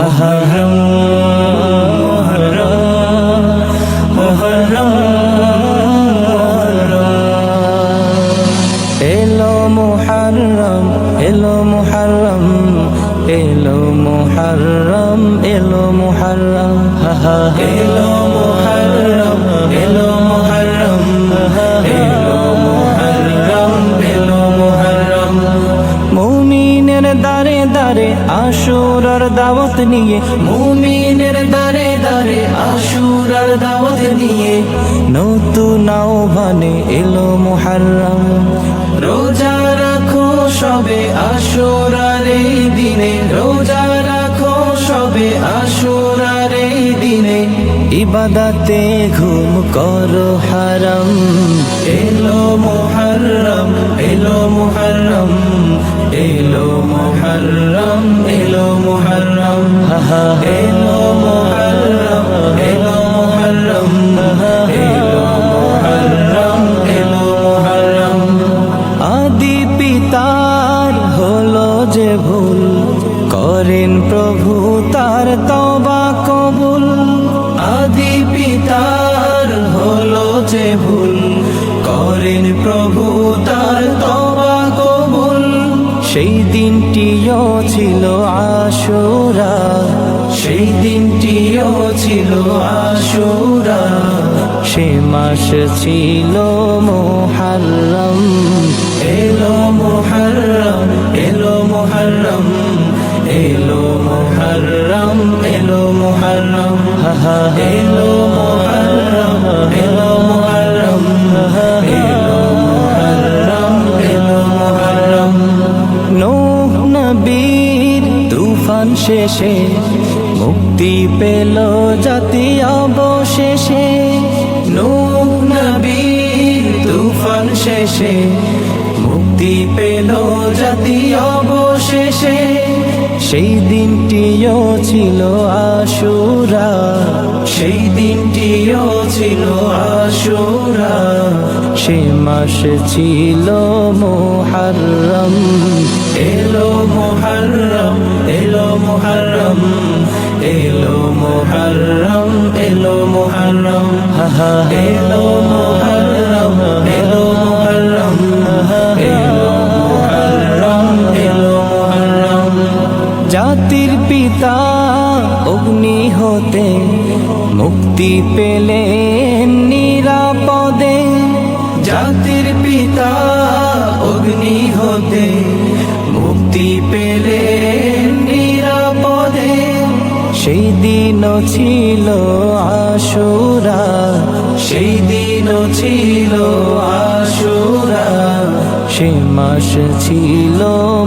মহরম মহরম মহরম এলো মোহরম এলো মোহরম এলো মোহরম এলো মোহরম এলো মোহরম নিয়ে, মুমিনের দারে দারে আশুরার দাওয়াত নিয়ে। নতুন আহ্বানে এলো মুহররম। রোজা রাখো সবে আশুরার এই দিনে। রোজা রাখো সবে আশুরার এই দিনে। ইবাদাতে ঘুম করো হারাম। এলো মুহররম এলো মুহররম এলো মুহররম আদি পিতার হলো যে ভুল, করেন প্রভু তার তবা কবুল। আদি পিতার হলো যে ভুল, করেন প্রভু আশুরা, সেই দিনটিও ছিল আশুরা। সে মাস ছিল মোহারম এলো মোহারম এলো মোহারম এলো মোহারম এলো মোহারম এলো শেষে মুক্তি পেল জাতি অবশেষে। নূহ নবীর তুফান শেষে মুক্তি পেল জাতি অবশেষে। সেই দিনটিও ছিল আশুরা, সেই দিনটিও ছিল আশুরা। সে মাস ছিল মোহারম এলো মোহারম এলো মোহারম এলো মোহারম এলো মোহারম এলো মোহারম এলো মোহারম এলো মোহারম এলো মোহারম জাতির পিতা অগ্নি হতে মুক্তি পেলেন নিরাপদে। জাতির পিতা অগ্নি সেই দিনও ছিল আশুরা সেই দিনও ছিল আশুরা। সে মাস ছিল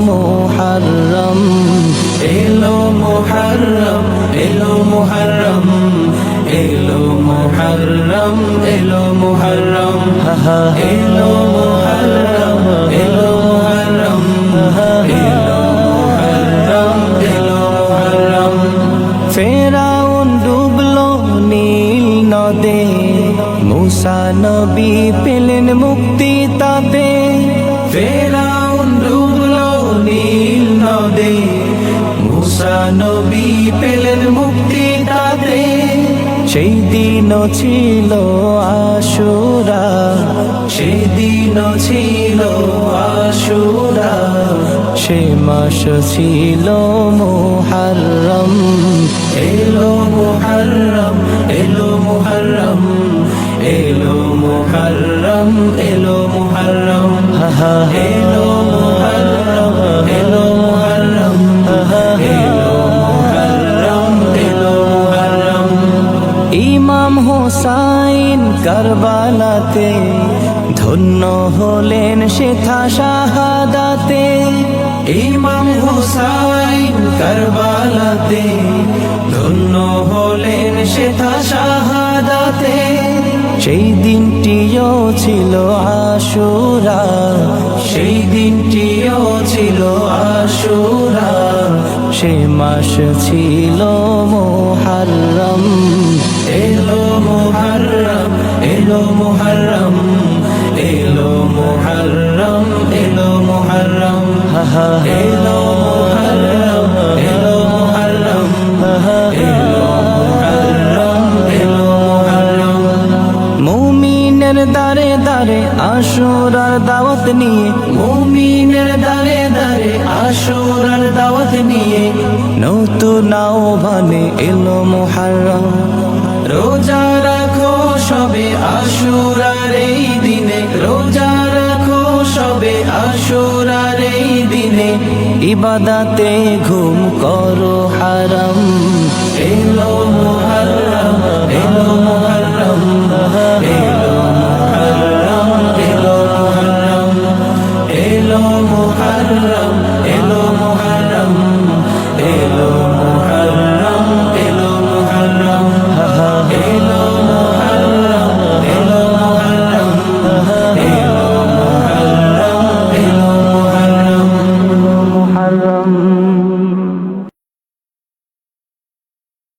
মোহারম এলো মোহারম এলো মোহারম এলো মোহারম এলো মোহারম এলো মুসা নবী পেলেন মুক্তি তাতে। ফেরাউন ডুবলো নীল নদে। মুসা নবী পেলেন সেই দিনও ছিল আশুরা, সেই দিনও ছিল আশুরা, সে মাস ছিল মোহারম এলো মোহারম এলো মোহারম এলো মোহারম এলো মোহারম এলো মোহারম হোসাইন কারবালাতে ধন্য হলেন শেখা শাহাদাতে। ইমাম হোসাইন কারবালাতে ধন্য হলেন শেখা শাহাদাতে। সেই দিনটিও ছিল আশুরা। সেই দিনটিও ছিল আশুরা। সে মাস ছিল মোহারম এলো মোহারম এলো মোহরম এলো মোহরম এলো মোহরম এলো মোহরম এলো মোহরম এলো মোহরম এলো মোহরম মুমিনের দারে দারে আশুরার দাওয়াত নিয়ে, মুমিনের দারে দারে আশুরার দাওয়াত নিয়ে, নতুন আহ্বানে এলো মোহরম রোজা সবে আশুরার এই দিনে। রোজা রাখো সবে আশুরার এই দিনে। ইবাদাতে ঘুম করো হারম। এলো হারম এলো